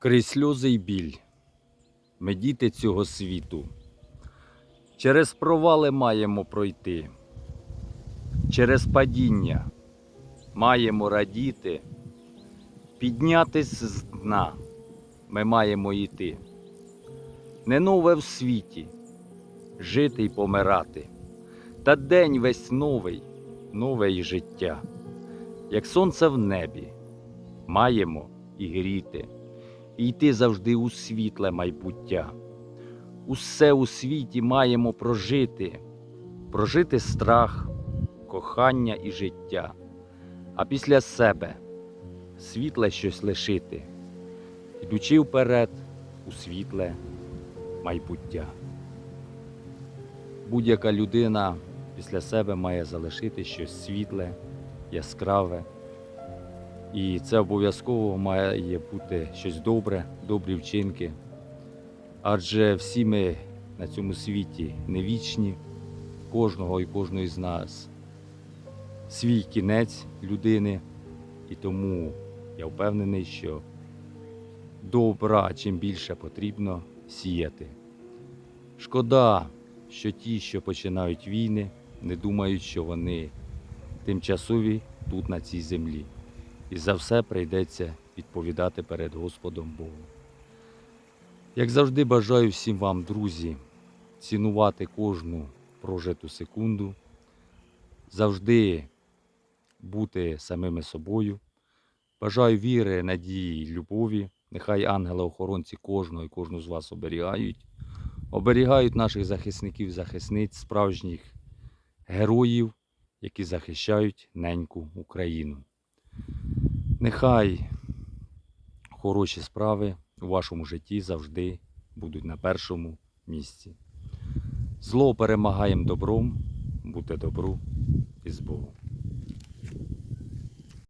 Крізь сльози й біль. Ми діти цього світу. Через провали маємо пройти. Через падіння маємо радіти. Піднятись з дна ми маємо йти. Не нове в світі жити й помирати. Та день весь новий, нове й життя. Як сонце в небі, маємо і гріти, і йти завжди у світле майбуття. Усе у світі маємо прожити, прожити страх, кохання і життя, а після себе світле щось лишити, йдучи вперед у світле майбуття. Будь-яка людина після себе має залишити щось світле, яскраве. І це обов'язково має бути щось добре, добрі вчинки. Адже всі ми на цьому світі не вічні, кожного і кожної з нас свій кінець людини, і тому я впевнений, що добра чим більше потрібно сіяти. Шкода, що ті, що починають війни, не думають, що вони тимчасові тут на цій землі. І за все прийдеться відповідати перед Господом Богом. Як завжди, бажаю всім вам, друзі, цінувати кожну прожиту секунду, завжди бути самими собою. Бажаю віри, надії, любові. Нехай ангели-охоронці кожного і кожну з вас оберігають, оберігають наших захисників, захисниць, справжніх героїв, які захищають неньку Україну. Нехай хороші справи у вашому житті завжди будуть на першому місці. Зло перемагаємо добром, будьте добру і з Богом.